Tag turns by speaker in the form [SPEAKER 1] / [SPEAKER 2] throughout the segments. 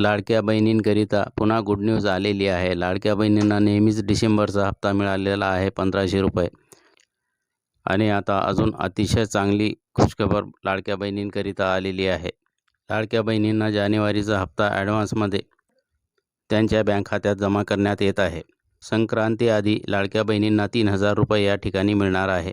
[SPEAKER 1] लाडक्या बहिणींकरिता पुन्हा good news आलेली आहे. लाडक्या बहिणींना नेहमीच डिसेंबरचा हप्ता मिळालेला आहे पंधराशे रुपये. आणि आता अजून अतिशय चांगली खुशखबर लाडक्या बहिणींकरिता आलेली आहे. लाडक्या बहिणींना जानेवारीचा हप्ता ॲडव्हान्समध्ये त्यांच्या बँक खात्यात जमा करण्यात येत आहे. संक्रांतीआधी लाडक्या बहिणींना तीन हजार रुपये या ठिकाणी मिळणार आहे.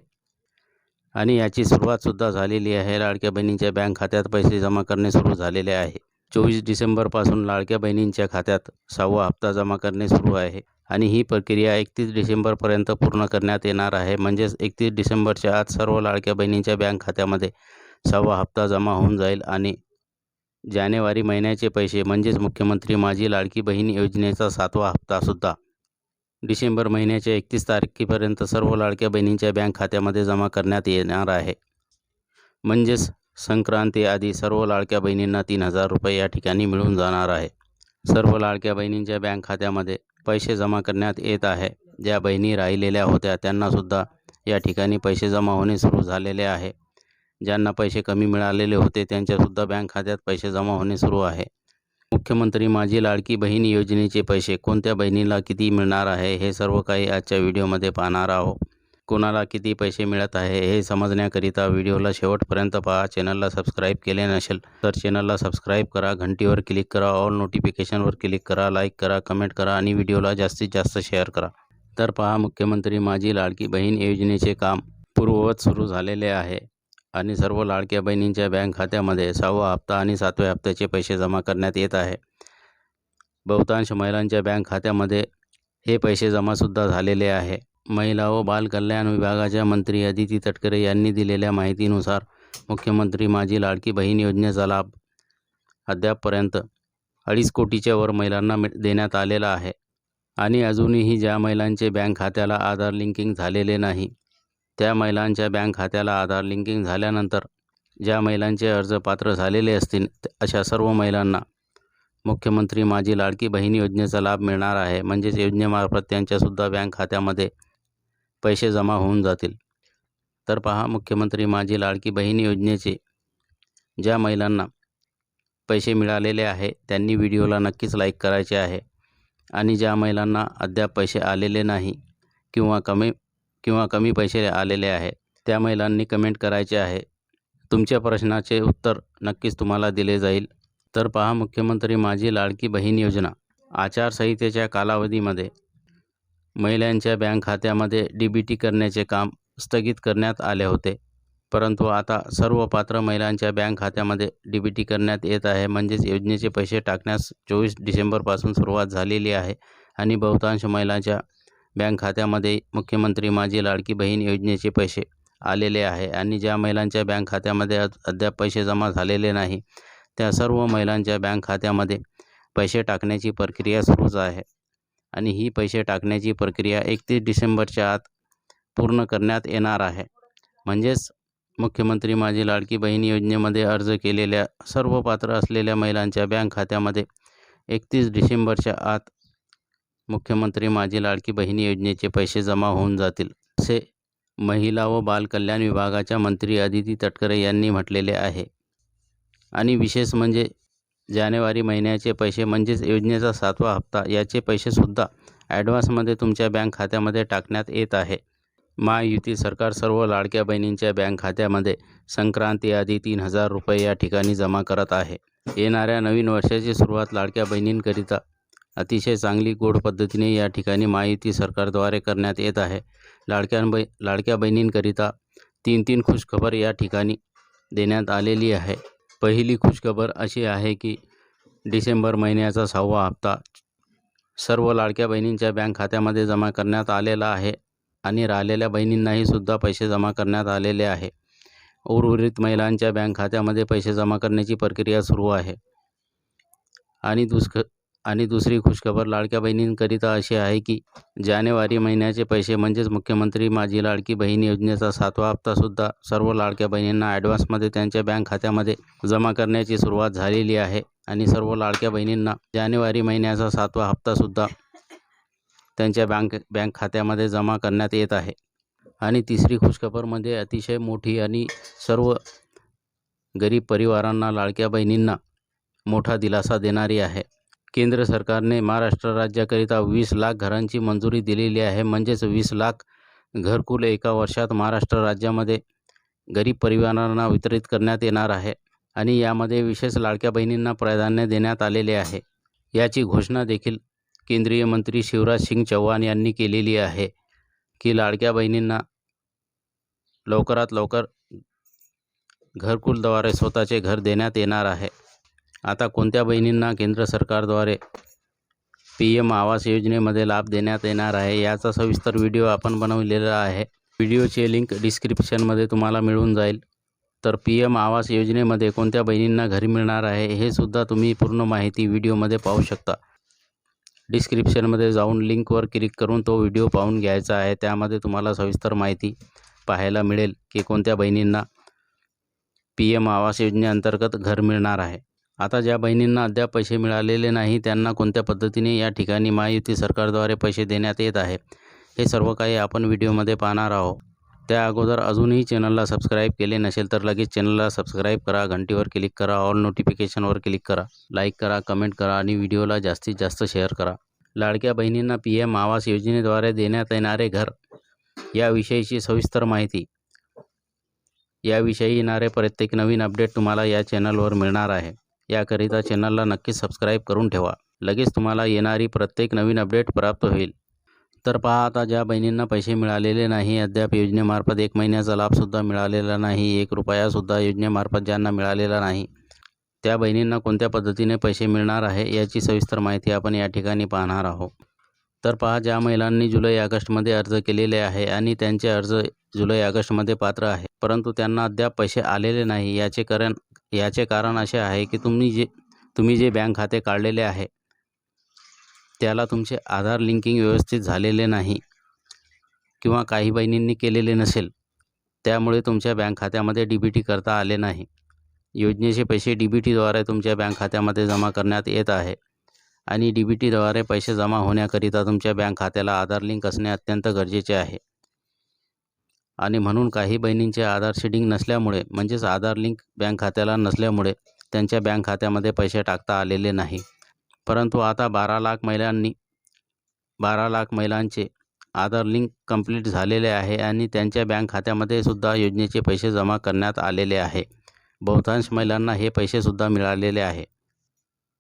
[SPEAKER 1] आणि याची सुरुवातसुद्धा झालेली आहे. लाडक्या बहिणींच्या बँक खात्यात पैसे जमा करणे सुरू झालेले आहे. चोवीस डिसेंबरपासून लाडक्या बहिणींच्या खात्यात सहावा हप्ता जमा करणे सुरू आहे आणि ही प्रक्रिया एकतीस डिसेंबरपर्यंत पूर्ण करण्यात येणार आहे. म्हणजेच एकतीस डिसेंबरच्या आत सर्व लाडक्या बहिणींच्या बँक खात्यामध्ये सहावा हप्ता जमा होऊन जाईल आणि जानेवारी महिन्याचे पैसे म्हणजेच मुख्यमंत्री माझी लाडकी बहीण योजनेचा सातवा हप्तासुद्धा डिसेंबर महिन्याच्या एकतीस तारखेपर्यंत सर्व लाडक्या बहिणींच्या बँक खात्यामध्ये जमा करण्यात येणार आहे. म्हणजेच संक्रांतीआधी सर्व लाडक्या बहिणींना तीन हजार रुपये या ठिकाणी मिळून जाणार आहे. सर्व लाडक्या बहिणींच्या बँक खात्यामध्ये पैसे जमा करण्यात येत आहे. ज्या बहिणी राहिलेल्या होत्या त्यांनासुद्धा या ठिकाणी पैसे जमा होणे सुरू झालेले आहे. ज्यांना पैसे कमी मिळालेले होते त्यांच्यासुद्धा बँक खात्यात पैसे जमा होणे सुरू आहे. मुख्यमंत्री माझी लाडकी बहीण योजनेचे पैसे कोणत्या बहिणीला किती मिळणार आहे हे सर्व काही आजच्या व्हिडिओमध्ये पाहणार आहोत. कोणाला किती पैसे मिळत आहे हे समजण्याकरिता व्हिडिओला शेवटपर्यंत पहा. चॅनलला सबस्क्राईब केले नसेल तर चॅनलला सबस्क्राईब करा. घंटीवर क्लिक करा. ऑल नोटिफिकेशनवर क्लिक करा. लाईक करा कमेंट करा आणि व्हिडिओला जास्तीत जास्त शेअर करा. तर पहा मुख्यमंत्री माझी लाडकी बहीण योजनेचे काम पूर्ववत सुरू झालेले आहे आणि सर्व लाडक्या बहिणींच्या बँक खात्यामध्ये सहावा हप्ता आणि सातव्या हप्त्याचे पैसे जमा करण्यात येत आहे. बहुतांश महिलांच्या बँक खात्यामध्ये हे पैसे जमासुद्धा झालेले आहे. महिला व बालकल्याण विभागाच्या मंत्री अदिती तटकरे यांनी दिलेल्या माहितीनुसार मुख्यमंत्री माझी लाडकी बहीण योजनेचा लाभ अद्यापपर्यंत अडीच कोटीच्या वर महिलांना मिळ देण्यात आलेला आहे. आणि अजूनही ज्या महिलांचे बँक खात्याला आधार लिंकिंग झालेले नाही त्या महिलांच्या बँक खात्याला आधार लिंकिंग झाल्यानंतर ज्या महिलांचे अर्ज पात्र झालेले असतील अशा सर्व महिलांना मुख्यमंत्री माझी लाडकी बहीण योजनेचा लाभ मिळणार आहे. म्हणजेच योजनेमार्फत त्यांच्यासुद्धा बँक खात्यामध्ये पैसे जमा होऊन जातील. तर पहा मुख्यमंत्री माझी लाडकी बहीण योजनेचे ज्या महिलांना पैसे मिळालेले आहे त्यांनी व्हिडिओला नक्कीच लाईक करायचे आहे. आणि ज्या महिलांना अद्याप पैसे आलेले नाही किंवा कमी किंवा कमी पैसे आलेले आहे त्या महिलांनी कमेंट करायचे आहे. तुमच्या प्रश्नाचे उत्तर नक्कीच तुम्हाला दिले जाईल. तर पहा मुख्यमंत्री माझी लाडकी बहीण योजना आचारसंहितेच्या कालावधीमध्ये महिलांच्या बँक खात्यामध्ये डी बी टी करण्याचे काम स्थगित करण्यात आले होते. परंतु आता सर्व पात्र महिलांच्या बँक खात्यामध्ये डी बी टी करण्यात येत आहे. म्हणजेच योजनेचे पैसे टाकण्यास चोवीस डिसेंबरपासून सुरुवात झालेली आहे आणि बहुतांश महिलांच्या बँक खात्यामध्ये मुख्यमंत्री माझी लाडकी बहीण योजनेचे पैसे आलेले आहे आणि ज्या महिलांच्या बँक खात्यामध्ये अद्याप पैसे जमा झालेले नाही त्या सर्व महिलांच्या बँक खात्यामध्ये पैसे टाकण्याची प्रक्रिया सुरूच आहे. आणि ही पैसे टाकण्याची प्रक्रिया एकतीस डिसेंबरच्या आत पूर्ण करण्यात येणार आहे. म्हणजेच मुख्यमंत्री माझी लाडकी बहीण योजनेमध्ये अर्ज केलेल्या सर्व पात्र असलेल्या महिलांच्या बँक खात्यामध्ये एकतीस डिसेंबरच्या आत मुख्यमंत्री माझी लाडकी बहीण योजनेचे पैसे जमा होऊन जातील असे महिला व बालकल्याण विभागाच्या मंत्री अदिती तटकरे यांनी म्हटलेले आहे. आणि विशेष म्हणजे जानेवारी महिन्याचे पैसे म्हणजेच योजनेचा सातवा हप्ता याचे पैसेसुद्धा ॲडव्हान्समध्ये तुमच्या बँक खात्यामध्ये टाकण्यात येत आहे. महायुती सरकार सर्व लाडक्या बहिणींच्या बँक खात्यामध्ये संक्रांतीआधी तीन हजार रुपये या ठिकाणी जमा करत आहे. येणाऱ्या नवीन वर्षाची सुरुवात लाडक्या बहिणींकरिता अतिशय चांगली गोड पद्धतीने या ठिकाणी महायुती सरकारद्वारे करण्यात येत आहे. लाडक्या बै लाडक्या बहिणींकरिता तीन तीन खुशखबर या ठिकाणी देण्यात आलेली आहे. पहिली खुशखबर अशी आहे की डिसेंबर महिन्याचा सहावा हप्ता सर्व लाडक्या बहिणींच्या बँक खात्यामध्ये जमा करण्यात आलेला आहे आणि राहिलेल्या बहिणींनाही सुद्धा पैसे जमा करण्यात आलेले आहे. उर्वरित महिलांच्या बँक खात्यामध्ये पैसे जमा करण्याची प्रक्रिया सुरू आहे. आणि दुसख आणि दुसरी खुशखबर लाडक्या बहिणींकरिता अशी आहे की जानेवारी महिन्याचे पैसे म्हणजेच मुख्यमंत्री माझी लाडकी बहीण योजनेचा सातवा हप्तासुद्धा सर्व लाडक्या बहिणींना ॲडव्हान्समध्ये त्यांच्या बँक खात्यामध्ये जमा करण्याची सुरुवात झालेली आहे आणि सर्व लाडक्या बहिणींना जानेवारी महिन्याचा सातवा हप्तासुद्धा त्यांच्या बँक बँक खात्यामध्ये जमा करण्यात येत आहे. आणि तिसरी खुशखबरमध्ये म्हणजे अतिशय मोठी आणि सर्व गरीब परिवारांना लाडक्या बहिणींना मोठा दिलासा देणारी आहे. केंद्र सरकारने महाराष्ट्र राज्याकरिता वीस लाख घरांची मंजुरी दिलेली आहे. म्हणजेच वीस लाख घरकुल एका वर्षात महाराष्ट्र राज्यामध्ये गरीब परिवारांना वितरित करण्यात येणार आहे आणि यामध्ये विशेष लाडक्या बहिणींना प्राधान्य देण्यात आलेले आहे. याची घोषणा देखील केंद्रीय मंत्री शिवराज सिंग चौहान यांनी केलेली आहे की लाडक्या बहिणींना लवकरात लवकर घरकुलद्वारे स्वतःचे घर देण्यात येणार आहे. आता कोणत्या बहिणींना केंद्र सरकारद्वारे पी एम आवास योजनेमध्ये लाभ देण्यात येणार आहे? याचा सविस्तर व्हिडिओ आपण बनवलेला आहे. व्हिडिओचे लिंक डिस्क्रिप्शनमध्ये तुम्हाला मिळून जाईल. तर पी एम आवास योजनेमध्ये कोणत्या बहिणींना घरी मिळणार आहे हे सुद्धा तुम्ही पूर्ण माहिती व्हिडिओमध्ये पाहू शकता. डिस्क्रिप्शनमध्ये जाऊन लिंकवर क्लिक करून तो व्हिडिओ पाहून घ्यायचा आहे. त्यामध्ये तुम्हाला सविस्तर माहिती पाहायला मिळेल की कोणत्या बहिणींना पी एम आवास योजनेअंतर्गत घर मिळणार आहे. आता ज्या बहिणींना अद्याप पैसे मिळालेले नाही त्यांना कोणत्या पद्धतीने या ठिकाणी महायुती सरकारद्वारे पैसे देण्यात येत आहे? हे सर्व काही आपण व्हिडिओमध्ये पाहणार आहोत. त्या अगोदर अजूनही चॅनलला सबस्क्राईब केले नसेल तर लगेच चॅनलला सबस्क्राईब करा घंटीवर क्लिक करा ऑल नोटिफिकेशनवर क्लिक करा लाईक करा कमेंट करा आणि व्हिडिओला जास्तीत जास्त शेअर करा. लाडक्या बहिणींना पी एम आवास योजनेद्वारे देण्यात येणारे घर याविषयीची सविस्तर माहिती. याविषयी येणारे प्रत्येक नवीन अपडेट तुम्हाला या चॅनलवर मिळणार आहे. याकरिता चॅनलला नक्कीच सबस्क्राईब करून ठेवा. लगेच तुम्हाला येणारी प्रत्येक नवीन अपडेट प्राप्त होईल. तर पहा आता ज्या बहिणींना पैसे मिळालेले नाही अद्याप योजनेमार्फत एक महिन्याचा लाभसुद्धा मिळालेला नाही एक रुपयासुद्धा योजनेमार्फत ज्यांना मिळालेला नाही त्या बहिणींना कोणत्या पद्धतीने पैसे मिळणार आहे याची सविस्तर माहिती आपण या ठिकाणी पाहणार आहोत. तर पहा ज्या महिलांनी जुलै ऑगस्टमध्ये अर्ज केलेले आहे आणि त्यांचे अर्ज जुलै ऑगस्टमध्ये पात्र आहे परंतु त्यांना अद्याप पैसे आलेले नाही याचे कारण याचे कारण असे आहे की तुम्ही जे तुम्ही जे बँक खाते काढलेले आहे त्याला तुमचे आधार लिंकिंग व्यवस्थित झालेले नाही किंवा काही बहिणींनी केलेले नसेल त्यामुळे तुमच्या बँक खात्यामध्ये डी बी टी करता आले नाही. योजनेचे पैसे डी बी टीद्वारे तुमच्या बँक खात्यामध्ये जमा करण्यात येत आहे आणि डी बी टीद्वारे पैसे जमा होण्याकरिता तुमच्या बँक खात्याला आधार लिंक असणे अत्यंत गरजेचे आहे. आणि म्हणून काही बहिणींचे आधार शेडिंग नसल्यामुळे म्हणजेच आधार लिंक बँक खात्याला नसल्यामुळे त्यांच्या बँक खात्यामध्ये पैसे टाकता आलेले नाही. परंतु आता बारा लाख महिलांनी बारा लाख महिलांचे आधार लिंक कंप्लीट झालेले आहे आणि त्यांच्या बँक खात्यामध्ये सुद्धा योजनेचे पैसे जमा करण्यात आलेले आहे. बहुतांश महिलांना हे पैसेसुद्धा मिळालेले आहे.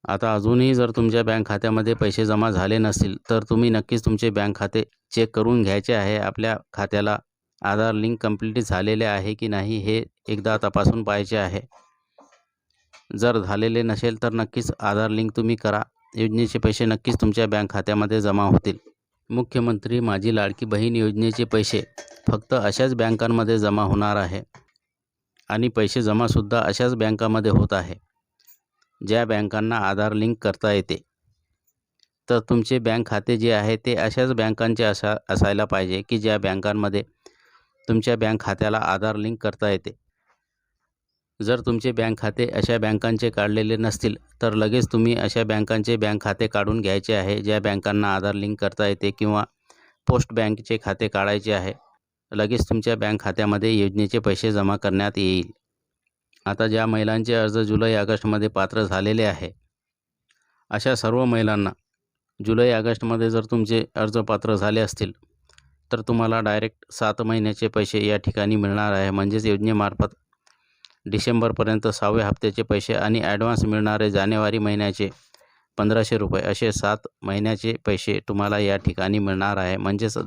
[SPEAKER 1] आता अजूनही जर तुमच्या बँक खात्यामध्ये पैसे जमा झाले नसतील तर तुम्ही नक्कीच तुमचे बँक खाते चेक करून घ्यायचे आहे. आपल्या खात्याला आधार लिंक कंप्लीट झालेले आहे की नाही हे एकदा तपासून पाहायचे आहे. जर झालेले नसेल तर नक्कीच आधार लिंक तुम्ही करा. योजनेचे पैसे नक्कीच तुमच्या बँक खात्यामध्ये जमा होतील. मुख्यमंत्री माझी लाडकी बहीण योजनेचे पैसे फक्त अशाच बँकांमध्ये जमा होणार आहे. आणि पैसे जमासुद्धा अशाच बँकामध्ये होत आहे ज्या बँकांना आधार लिंक करता येते. तर तुमचे बँक खाते जे आहे ते अशाच बँकांचे असा असायला पाहिजे की ज्या बँकांमध्ये तुमच्या बँक खात्याला आधार लिंक करता येते. जर तुमचे बँक खाते अशा बँकांचे काढलेले नसतील तर लगेच तुम्ही अशा बँकांचे बँक खाते काढून घ्यायचे आहे ज्या बँकांना आधार लिंक करता येते किंवा पोस्ट बँकचे खाते काढायचे आहे. लगेच तुमच्या बँक खात्यामध्ये योजनेचे पैसे जमा करण्यात येईल. आता ज्या महिलांचे अर्ज जुलै ऑगस्टमध्ये पात्र झालेले आहे अशा सर्व महिलांना जुलै ऑगस्टमध्ये जर तुमचे अर्ज पात्र झाले असतील तर तुम्हाला डायरेक्ट सात महिन्याचे पैसे या ठिकाणी मिळणार आहे. म्हणजेच योजनेमार्फत डिसेंबरपर्यंत सहाव्या हप्त्याचे पैसे आणि ॲडव्हान्स मिळणारे जानेवारी महिन्याचे पंधराशे रुपये असे सात महिन्याचे पैसे तुम्हाला या ठिकाणी मिळणार आहे. म्हणजेच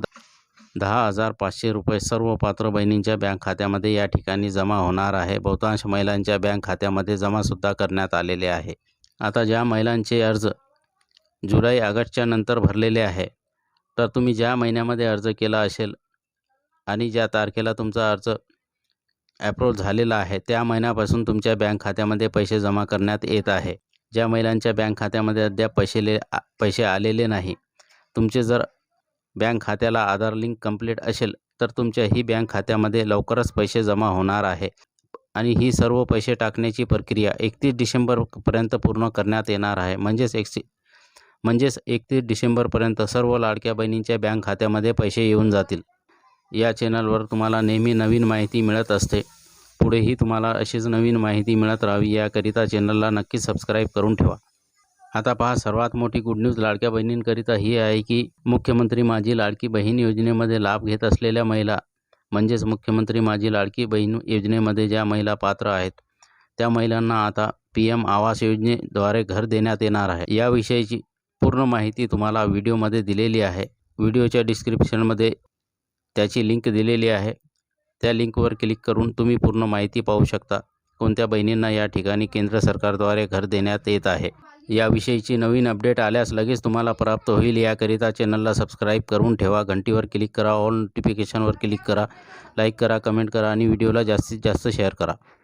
[SPEAKER 1] दहा हजार पाचशे रुपये सर्व पात्र बहिणींच्या बँक खात्यामध्ये या ठिकाणी जमा होणार आहे. बहुतांश महिलांच्या बँक खात्यामध्ये जमासुद्धा करण्यात आलेले आहे. आता ज्या महिलांचे अर्ज जुलै ऑगस्टच्या नंतर भरलेले आहे तर तुम्ही ज्या महिन्यामध्ये अर्ज केला असेल आणि ज्या तारखेला तुमचा अर्ज ॲप्रूव्ह झालेला आहे त्या महिन्यापासून तुमच्या बँक खात्यामध्ये पैसे जमा करण्यात येत आहे. ज्या महिलांच्या बँक खात्यामध्ये अद्याप पैसेले पैसे आलेले नाही तुमचे जर बँक खात्याला आधार लिंक कंप्लीट असेल तर तुमच्या ही बँक खात्यामध्ये लवकरच पैसे जमा होणार आहे. आणि ही सर्व पैसे टाकण्याची प्रक्रिया एकतीस डिसेंबरपर्यंत पूर्ण करण्यात येणार आहे. म्हणजेच एकशे म्हणजेच एकतीस डिसेंबरपर्यंत सर्व लाडक्या बहिणींच्या बँक खात्यामध्ये पैसे येऊन जातील. या चॅनलवर तुम्हाला नेहमी नवीन माहिती मिळत असते. पुढेही तुम्हाला अशीच नवीन माहिती मिळत राहावी याकरिता चॅनलला नक्की सबस्क्राईब करून ठेवा. आता पहा सर्वात मोठी गुड न्यूज लाडक्या बहिणींकरिता ही आहे की मुख्यमंत्री माझी लाडकी बहीण योजनेमध्ये लाभ घेत असलेल्या महिला म्हणजेच मुख्यमंत्री माझी लाडकी बहीण योजनेमध्ये ज्या महिला पात्र आहेत त्या महिलांना आता पी एम आवास योजनेद्वारे घर देण्यात येणार आहे. याविषयीची पूर्ण माहिती तुम्हाला व्हिडिओमध्ये दिलेली आहे. व्हिडिओच्या डिस्क्रिप्शनमध्ये त्याची लिंक दिलेली आहे. त्या लिंकवर क्लिक करून तुम्ही पूर्ण माहिती पाहू शकता. कोणत्या बहिणींना या ठिकाणी केंद्र सरकारद्वारे घर देण्यात येत आहे? याविषयीची नवीन अपडेट आल्यास लगेच तुम्हाला प्राप्त होईल. याकरिता चॅनलला सबस्क्राईब करून ठेवा. घंटीवर क्लिक करा. ऑल नोटिफिकेशनवर क्लिक करा. लाईक करा कमेंट करा आणि व्हिडिओला जास्तीत जास्त शेअर करा.